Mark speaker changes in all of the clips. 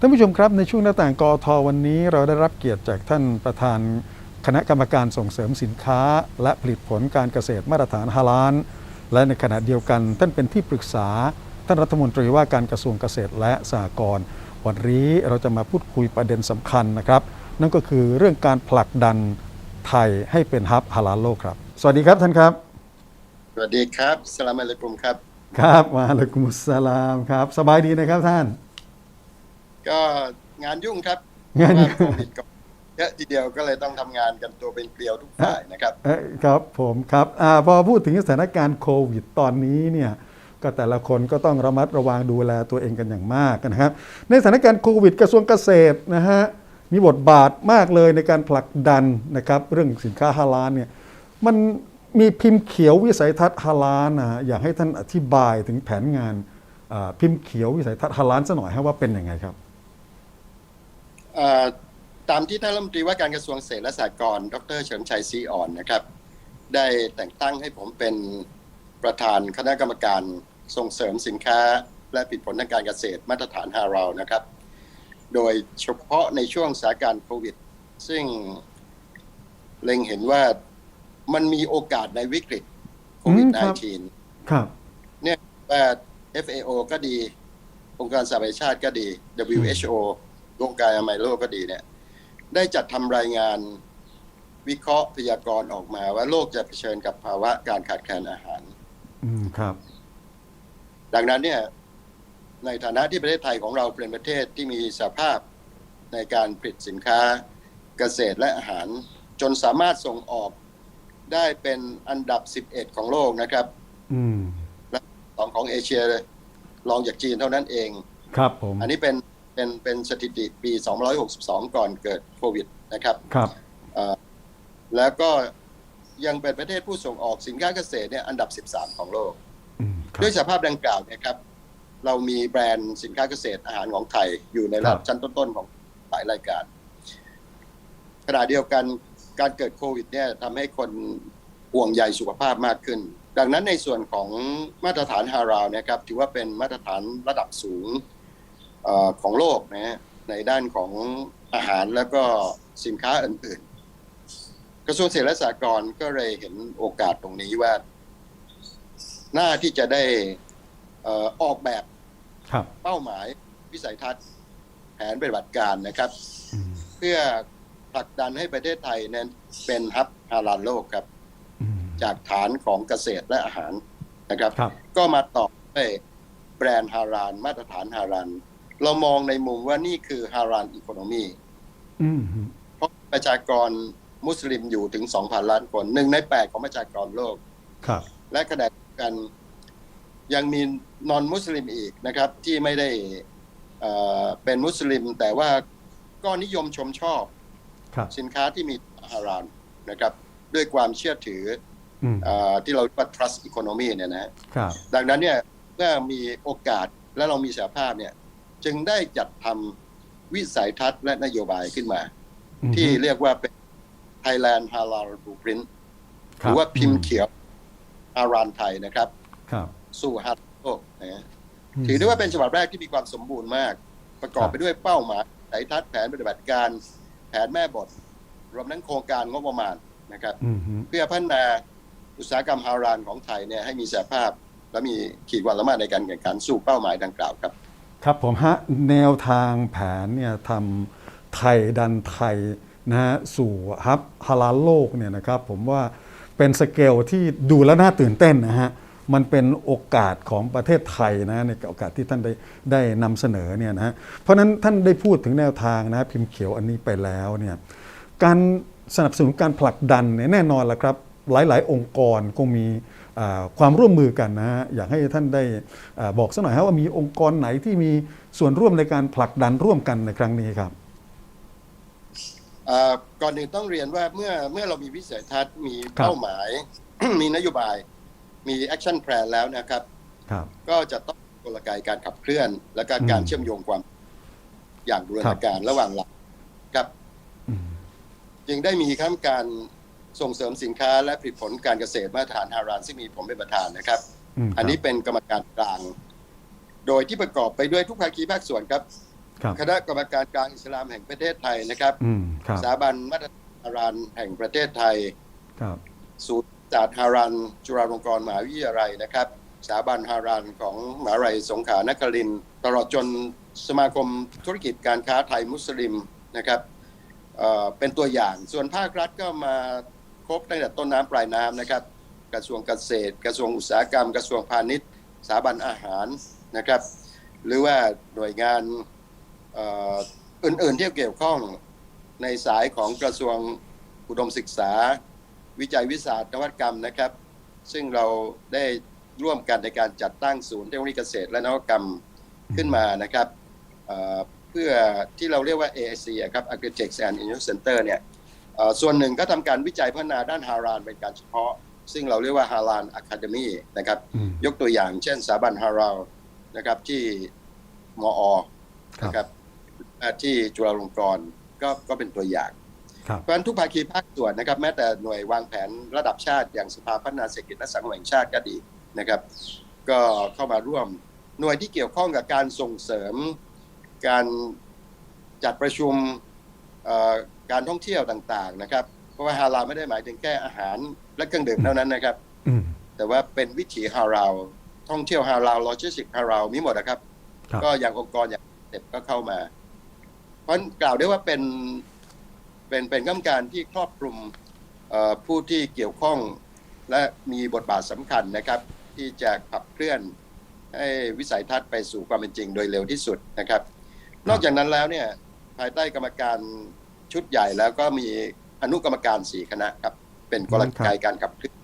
Speaker 1: ท่านผู้ชมครับในช่วงหน้าต่างกอทวันนี้เราได้รับเกียรติจากท่านประธานคณะกรรมการส่งเสริมสินค้า และผลิตผลการเกษตรมาตรฐานฮาลานและในขณะเดียวกัน ท่านเป็นที่ปรึกษา ท่านรัฐมนตรีว่าการกระทรวงเกษตรและสหกรณ์วันนี้เราจะมาพูดคุยประเด็นสำคัญนะครับ นั่นก็คือเรื่องการผลักดันไทยให้เป็นฮับฮาลาลโลกครับ สวัสดีครับท่านครับ
Speaker 2: สวัสดีครับสลามอะลัยกุมครับ
Speaker 1: ครับมาอะลัยกุมุสสลามครับ สบายดีนะครับท่าน
Speaker 2: ก็งานยุ่งครับ
Speaker 1: งานยุ่ง
Speaker 2: เพระว่โควิดก็เยอะทีเดียวก็เลยต้องทำงานกันตัวเป็นเกลียวทุกฝ่ายนะครับ
Speaker 1: เอ้ยครับผมครับอาพอพูดถึงสถานการณ์โควิดตอนนี้เนี่ยก็แต่ละคนก็ต้องระมัดระวังดูแลตัวเองกันอย่างมากนะครับ ในสถานการณ์โควิดกระทรวงเกษตรนะฮะมีบทบาทมากเลยในการผลักดันนะครับ เรื่องสินค้าฮาลาลเนี่ยมันมีพิมพ์เขียววิสัยทัศน์ฮาลาลนะฮะอยากให้ท่านอธิบายถึงแผนงานอ่าพิมพ์เขียววิสัยทัศน์ฮาลาลสักหน่อยฮะว่าเป็นยังไงครับ
Speaker 2: เอ่อ ตามที่ท่านรัฐมนตรีว่าการกระทรวงเกษตรและสหกรณ์ดรเฉลิมชัยศรีอ่อนนะครับ ได้แต่งตั้งให้ผมเป็นประธานคณะกรรมการส่งเสริมสินค้า และผลิตผลทางการเกษตรมาตรฐานฮาราวนะครับ โดยเฉพาะในช่วงสถานการณ์โควิด ซึ่งเล็งเห็นว่ามันมีโอกาสในวิกฤตโควิด
Speaker 1: อืมครับ
Speaker 2: -19
Speaker 1: ครับ
Speaker 2: เนี่ยว่า FAO ก็ดี องค์การสหประชาชาติก็ดี WHO อ งค์การอนามัยโลกก็ดีเนี่ย ได้จัดทำรายงานวิเคราะห์พยากรณ์ออกมาว่าโลกจะเผชิญกับภาวะการขาดแคลนอาหาร
Speaker 1: อืมครับ
Speaker 2: ดังนั้นเนี่ย ในฐานะที่ประเทศไทยของเราเป็นประเทศที่มีสภาพในการผลิตสินค้าเกษตรและอาหาร จนสามารถส่งออกได้เป็นอันดับ 11 ของโลกนะครับ
Speaker 1: อืม
Speaker 2: สองของเอเชียรองจากจีนเท่านั้นเอง
Speaker 1: ครับผม
Speaker 2: อันนี้เป็น เป็นเป็นสถิติปี 262 ก่อนเกิดโควิดนะครับ
Speaker 1: ครับ
Speaker 2: เอ่อแล้วก็ยังเป็นประเทศผู้ส่งออกสินค้าเกษตรเนี่ยอันดับ 13 ของโลก
Speaker 1: อืมครับ
Speaker 2: ด้วยสภาพดังกล่าวเนะครับเรามีแบรนด์สินค้าเกษตรอาหารของไทยอยู่ในระดับชั้นต้นๆของหลายรายการขณะเดียวกันการเกิดโควิดเนี่ยทำให้คนห่วงใยสุขภาพมากขึ้น ดังนั้นในส่วนของมาตรฐานฮาราวนะครับ ถือว่าเป็นมาตรฐานระดับสูงเออ ของโลกนะฮะในด้านของอาหารแล้วก็สินค้าอื่นๆ กระทรวงเกษตรและสหกรณ์ก็เลยเห็นโอกาสตรงนี้ว่า หน้าที่จะได้เอ่อออกแบบ
Speaker 1: ครับ
Speaker 2: เป้าหมายวิสัยทัศน์แผนปฏิบัติการนะครับ
Speaker 1: อืม
Speaker 2: เพื่อผลักดันให้ประเทศไทยนั้นเป็นฮับฮาลาลโลกครับ
Speaker 1: อืม
Speaker 2: จากฐานของเกษตรและอาหารนะครับ
Speaker 1: ครับ
Speaker 2: ก็มาต่อด้วยแบรนด์ฮาราน มาตรฐานฮาราน เรามองในมุมว่านี่คือฮารานอีโคโนมี
Speaker 1: อืม
Speaker 2: เพราะประชากรมุสลิมอยู่ถึง2,000ล้านคนหนึ่งในแปดของประชากรโลก
Speaker 1: ครับ
Speaker 2: และขณะเดียวกันยังมีนอนมุสลิมอีกนะครับ ที่ไม่ได้เอ่อเป็นมุสลิม แต่ว่าก็นิยมชมชอบ
Speaker 1: ครับ
Speaker 2: สินค้าที่มีฮารานนะครับ ด้วยความเชื่อถือ
Speaker 1: อืม
Speaker 2: เออที่เราเรียกว่า trust economy เนี่ยนะฮะ
Speaker 1: ครับ
Speaker 2: ดังนั้นเนี่ยเมื่อมีโอกาสและเรามีสหภาพเนี่ย จึงได้จัดทำวิสัยทัศน์และนโยบายขึ้นมา ที่เรียกว่าเป็น Thailand Halal Blueprint หรือว่าพิมพ์เขียวฮารานไทยนะครับ
Speaker 1: ครับ
Speaker 2: สู่ฮาร์โลกนะฮะถือได้ว่าเป็นฉบับแรกที่มีความสมบูรณ์มาก ประกอบ
Speaker 1: ครับ
Speaker 2: ไปด้วยเป้าหมายสายทัศน์แผนปฏิบัติการ แผนแม่บท รวมทั้งโครงการงบประมาณนะครับ
Speaker 1: อืม
Speaker 2: เพื่อพัฒนาอุตสาหกรรมฮารานของไทยเนี่ยให้มีศักยภาพ และมีขีดความสามารถในการแข่งขันสู่เป้าหมายดังกล่าวครับ
Speaker 1: ครับผมฮะแนวทางแผนเนี่ยทำไทยดันไทยนะฮะสู่ฮับฮาลาโลกเนี่ยนะครับผมว่าเป็นสเกลที่ดูแล้วน่าตื่นเต้นนะฮะมันเป็นโอกาสของประเทศไทยนะในโอกาสที่ท่านได้ได้นำเสนอเนี่ยนะฮะเพราะนั้นท่านได้พูดถึงแนวทางนะพิมพ์เขียวอันนี้ไปแล้วเนี่ยการสนับสนุนการผลักดันเนี่ยแน่นอนแหละครับหลาย ๆ องค์กรคงมี ความร่วมมือกันนะฮะอยากให้ท่านได้อาบอกสักหน่อยครับว่ามีองค์กรไหนที่มีส่วนร่วมในการผลักดันร่วมกันในครั้งนี้ครับ
Speaker 2: เอ่อก่อนหนึ่งต้องเรียนว่าเมื่อเมื่อเรามีวิสัยทัศน์มี
Speaker 1: ครับ
Speaker 2: เป้าหมาย มีนโยบาย มีแอคชั่นแพลนแล้วนะครับ
Speaker 1: ครับ
Speaker 2: ก็จะต้องมีกลไกการขับเคลื่อน และก็การ
Speaker 1: อืม
Speaker 2: เชื่อมโยงความอย่างบูร
Speaker 1: ครั
Speaker 2: ณา
Speaker 1: บ
Speaker 2: การระหว่างหลักครับ
Speaker 1: อืม
Speaker 2: จึงได้มีข้ามการ ส่งเสริมสินค้าและผลิตผลการเกษตรมาตรฐานฮารานซึ่งมีผมเป็นประธานนะครับ
Speaker 1: ม
Speaker 2: อันนี้เป็นกรรมการกลาง โดยที่ประกอบไปด้วยทุกภาคีภาคส่วนครับ
Speaker 1: ครับ
Speaker 2: คณะกรรมการกลางอิสลามแห่งประเทศไทยนะครับ
Speaker 1: อืมครับ
Speaker 2: สถาบันมาตรฐานฮารานแห่งประเทศไทย
Speaker 1: ครับ
Speaker 2: ศูนย์ศาสตร์ฮารันจุฬาลงกรณ์มหาวิทยาลัยนะครับสถาบันฮารันของมหาวิทยาลัยสงขลานครินทร์ตลอดจนสมาคมธุรกิจการค้าไทยมุสลิมนะครับเอ่อเป็นตัวอย่างส่วนภาครัฐก็มา ครบตั้งแต่ต้นน้ำปลายน้ำนะครับ กระทรวงเกษตร กระทรวงอุตสาหกรรม กระทรวงพาณิชย์สถาบันอาหารนะครับ หรือว่าหน่วยงานอื่นๆที่เกี่ยวข้องในสายของกระทรวงอุดมศึกษา วิจัยวิสาหนวัตกรรมนะครับ ซึ่งเราได้ร่วมกันในการจัดตั้งศูนย์เทคโนโลยีเกษตรและนวัตกรรมขึ้นมานะครับเพื่อที่เราเรียกว่า AIC อะครับ Agritech and Innovation Center เนี่ย ส่วนหนึ่งก็ทำการวิจัยพัฒนาด้านฮารานเป็นการเฉพาะ ซึ่งเราเรียกว่าฮารานอะคาเดมีนะครับ
Speaker 1: อืม
Speaker 2: ยกตัวอย่างเช่นสถาบันฮาราวนะครับที่มอ
Speaker 1: ครับ
Speaker 2: นะครับอ่าที่จุฬาลงกรณ์ก็ก็เป็นตัวอย่าง
Speaker 1: ครับ
Speaker 2: เพราะฉะนั้นทุกภาคีภาคส่วนนะครับแม้แต่หน่วยวางแผนระดับชาติอย่างสภาพัฒนาเศรษฐกิจและสังคมแห่งชาติก็ดีนะครับ ก็เข้ามาร่วมหน่วยที่เกี่ยวข้องกับการส่งเสริม การจัดประชุมเอ่อ การท่องเที่ยวต่างๆนะครับ เพราะว่าฮาลาลไม่ได้หมายถึงแค่อาหารและเครื่องดื่มเท่านั้นนะครับ
Speaker 1: อืม
Speaker 2: แต่ว่าเป็นวิถีฮาลาลท่องเที่ยวฮาลาลโลจิสติกฮาลาลมีหมดนะครับ
Speaker 1: ครับ
Speaker 2: ก็อย่างองค์กรอย่างเต็ก็เข้ามา เพราะฉะนั้นกล่าวได้ว่าเป็นเป็นเป็นกรรมการที่ครอบคลุมเอ่อผู้ที่เกี่ยวข้องและมีบทบาทสำคัญนะครับ ที่จะขับเคลื่อนให้วิสัยทัศน์ไปสู่ความเป็นจริงโดยเร็วที่สุดนะครับ นอกจากนั้นแล้วเนี่ยภายใต้กรรมการ ชุดใหญ่แล้วก็มีอนุกรรมการสี่คณะครับ เป็นกลไกการขับเคลื่อน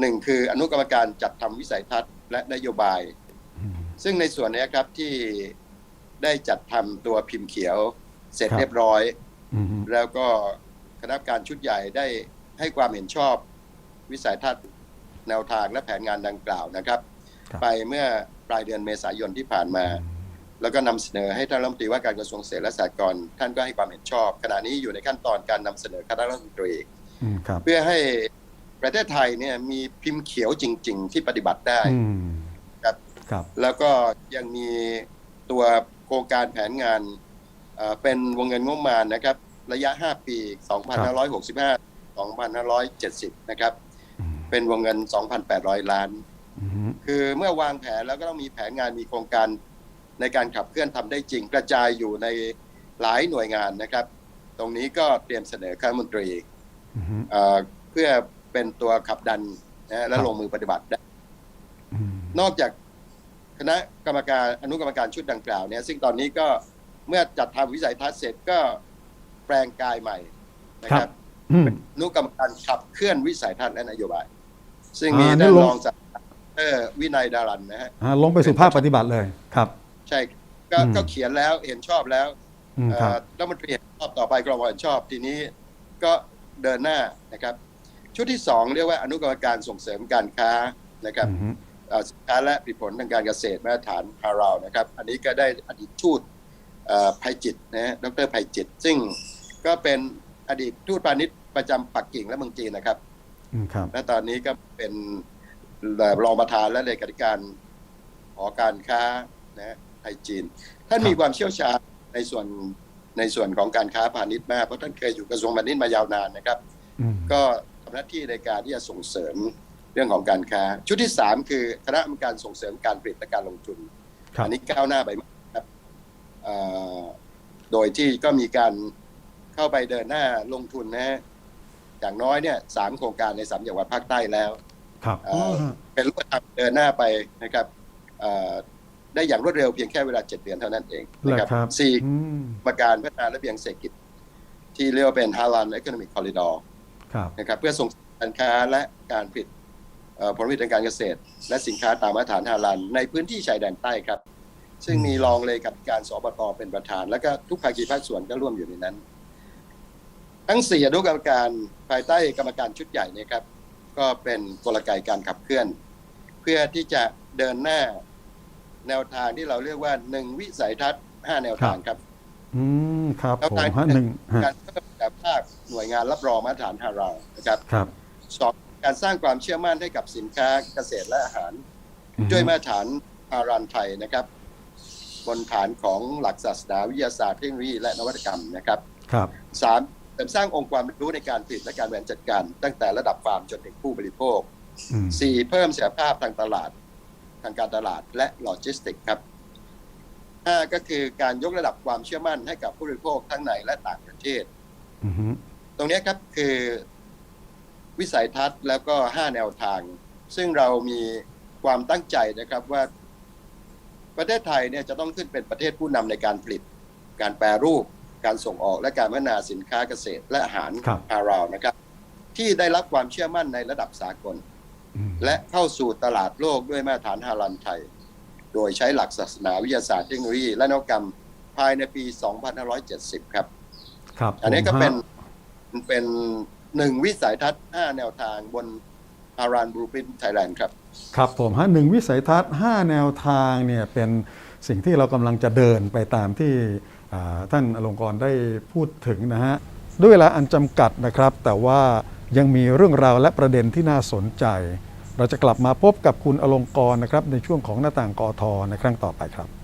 Speaker 2: หนึ่งคืออนุกรรมการจัดทำวิสัยทัศน์และนโยบาย
Speaker 1: อืม
Speaker 2: ซึ่งในส่วนเนี้ยครับที่ได้จัดทำตัวพิมพ์เขียวเสร็จ
Speaker 1: ครับ
Speaker 2: เรียบร้อย
Speaker 1: อืม
Speaker 2: แล้วก็คณะกรรมการชุดใหญ่ได้ให้ความเห็นชอบวิสัยทัศน์แนวทางและแผนงานดังกล่าวนะครับ
Speaker 1: ครับ
Speaker 2: ไปเมื่อปลายเดือนเมษายนที่ผ่านมา แล้วก็นำเสนอให้ท่านรัฐมนตรีว่าการกระทรวงเกษตรและสหกรณ์ท่านก็ให้ความเห็นชอบ ขณะนี้อยู่ในขั้นตอนการนำเสนอคณะรัฐมนตรี
Speaker 1: อืมครับ
Speaker 2: เพื่อให้ประเทศไทยเนี่ยมีพิมพ์เขียวจริง ๆ ที่ปฏิบัติได้
Speaker 1: อืม
Speaker 2: ครับ
Speaker 1: ครับ
Speaker 2: แล้วก็ยังมีตัวโครงการแผนงานเอ่อเป็นวงเงินงบประมาณนะครับ ระยะ 5 ปี 2565 2570 นะครับ
Speaker 1: อืม
Speaker 2: เป็นวงเงิน 2,800 ล้าน
Speaker 1: อืม
Speaker 2: คือเมื่อวางแผนแล้วก็ต้องมีแผนงานมีโครงการ ในการขับเคลื่อนทำได้จริง กระจายอยู่ในหลายหน่วยงานนะครับ ตรงนี้ก็เตรียมเสนอคณะรัฐมนตรี
Speaker 1: อืม
Speaker 2: เอ่อเพื่อเป็นตัวขับดันนะและลงมือปฏิบัติได้
Speaker 1: อืม
Speaker 2: นอกจากคณะกรรมการอนุกรรมการชุดดังกล่าวเนี่ยซึ่งตอนนี้ก็เมื่อจัดทำวิสัยทัศน์เสร็จก็แปลงกายใหม่นะครับ
Speaker 1: อืม
Speaker 2: อนุกรรมการขับเคลื่อนวิสัยทัศน์และนโยบาย ซึ่ง
Speaker 1: อ่า
Speaker 2: มี
Speaker 1: นี่
Speaker 2: ท่าน
Speaker 1: ลง
Speaker 2: รองศาสตราจารย์ดรวินัยดารันนะฮะ
Speaker 1: อ่าลงไปสู่ภาคปฏิบัติเลยครับ
Speaker 2: ใช่ก็
Speaker 1: อืม
Speaker 2: ก็เขียนแล้วเห็นชอบแล้ว
Speaker 1: อืม
Speaker 2: เอ่
Speaker 1: ครับ
Speaker 2: อรัฐมนตรีเห็นชอบต่อไปกรมเห็นชอบทีนี้ก็เดินหน้านะครับ ชุดที่สองเรียกว่าอนุกรรมการส่งเสริมการค้านะครับ
Speaker 1: อืม
Speaker 2: เอ่อสินค้าและผลิตผลทางการเกษตรมาตรฐานฮาราวนะครับ อันนี้ก็ได้อดีตทูตเอ่อภัยจิตนะฮะดรภัยจิต ซึ่งก็เป็นอดีตทูตพาณิชย์ประจำปักกิ่งและเมืองจีนนะครับ
Speaker 1: อืมครับ
Speaker 2: และตอนนี้ก็เป็นเอ่อรองประธานและเลขาธิการหอการค้านะฮะ ไทยจีน ท่านมีความเชี่ยวชาญในส่วนในส่วนของการค้าพาณิชย์มากเพราะท่านเคยอยู่กระทรวงพาณิชย์มายาวนานนะครับ
Speaker 1: อืม
Speaker 2: ก็ทำหน้าที่ในการที่จะส่งเสริมเรื่องของการค้า ชุดที่สามคือคณะกรรมการส่งเสริมการผลิตและการลงทุน
Speaker 1: ครับ
Speaker 2: อันี้ก้าวหน้าไปมากครับเอ่อโดยที่ก็มีการเข้าไปเดินหน้าลงทุนนะฮะอย่างน้อยเนี่ยสามโครงการในสามจังหวัดภาคใต้แล้ว
Speaker 1: ครับ
Speaker 2: เอ่อเป็นรูปธรรมเดินหน้าไปนะครับเอ่อ ได้อย่างรวดเร็วเพียงแค่เวลาเจ็ดเดือนเท่านั้นเอง
Speaker 1: เหร
Speaker 2: นะ
Speaker 1: อ
Speaker 2: ครับ
Speaker 1: ครับ
Speaker 2: สี่
Speaker 1: อืม
Speaker 2: กรรมการพัฒนาระเบียงเศรษฐกิจ ที่เรียกว่าเป็นฮาลาน e อ o n o น i c Corridor
Speaker 1: ครับ
Speaker 2: นะครับเพื่อส่งเสริมการค้าและการผลิตเอ่อผลผลิตทางการเกษตร และสินค้าตามมาตรฐานฮาลานในพื้นที่ชายแดนใต้ครับ ซึ่งมีรองเลขาธิการสบตเป็นประธาน แล้วก็ทุกภาคีภาคส่วนก็ร่วมอยู่ในนั้น ทั้งสี่อนุกรรมการภายใต้กรรมการชุดใหญ่เนี่ยครับก็เป็นกลไกการขับเคลื่อน เพื่อที่จะเดินหน้า แนวทางที่เราเรียกว่าหนึ่งวิสัยทัศน์ห้าแนวทางครับ
Speaker 1: อืมครับ
Speaker 2: แล้ว
Speaker 1: ผม
Speaker 2: ทาง
Speaker 1: ฮะหนึ่งฮะ
Speaker 2: การเพิ่มแต่ภาคหน่วยงานรับรองมาตรฐานฮาราวนะครับ
Speaker 1: ครับ
Speaker 2: สองการสร้างความเชื่อมั่นให้กับสินค้าเกษตรและอาหาร
Speaker 1: อืม
Speaker 2: ด้วยมาตรฐานฮารานไทยนะครับ บนฐานของหลักศาสนาวิทยาศาสตร์เทคโนโลยีและนวัตกรรมนะครับ
Speaker 1: ครับ
Speaker 2: สามเสริมสร้างองค์ความรู้ในการผลิตและการบริหารจัดการ ตั้งแต่ระดับฟาร์มจนถึงผู้บริโภค
Speaker 1: อืม
Speaker 2: สี่เพิ่มเสถียรภาพทางตลาด ทางการตลาดและโลจิสติกส์ครับห้าก็คือการยกระดับความเชื่อมั่นให้กับผู้บริโภคทั้งในและต่างประเทศ
Speaker 1: อืม
Speaker 2: ตรงเนี้ยครับคือวิสัยทัศน์แล้วก็5แนวทาง ซึ่งเรามีความตั้งใจนะครับว่า ประเทศไทยเนี่ยจะต้องขึ้นเป็นประเทศผู้นำในการผลิต การแปรรูป การส่งออกและการพัฒนาสินค้าเกษตรและอาหาร
Speaker 1: ครับ
Speaker 2: พาราวนะครับ ที่ได้รับความเชื่อมั่นในระดับสากล
Speaker 1: อืม
Speaker 2: และเข้าสู่ตลาดโลกด้วยมาตรฐานฮาลันไทย โดยใช้หลักศาสนาวิทยาศาสตร์เทคโนโลยี และนวัตกรรมภายในปี 2570 ครับ
Speaker 1: ครับ
Speaker 2: อันนี้ก็
Speaker 1: ผม
Speaker 2: เป็น
Speaker 1: ฮะ
Speaker 2: เป็นหนึ่งวิสัยทัศน์ 5 แนวทางบนอารานบลูปินไทยแลนด์ครับ
Speaker 1: ครับผมฮะหนึ่งวิสัยทัศน์ 5 แนวทางเนี่ยเป็นสิ่งที่เรากำลังจะเดินไปตามที่อ่าท่านอลงกรณ์ได้พูดถึงนะฮะด้วยเวลาอันจำกัดนะครับ แต่ว่า ยังมีเรื่องราวและประเด็นที่น่าสนใจ เราจะกลับมาพบกับคุณอลงกรณ์นะครับในช่วงของหน้าต่างกอทอในครั้งต่อไปครับ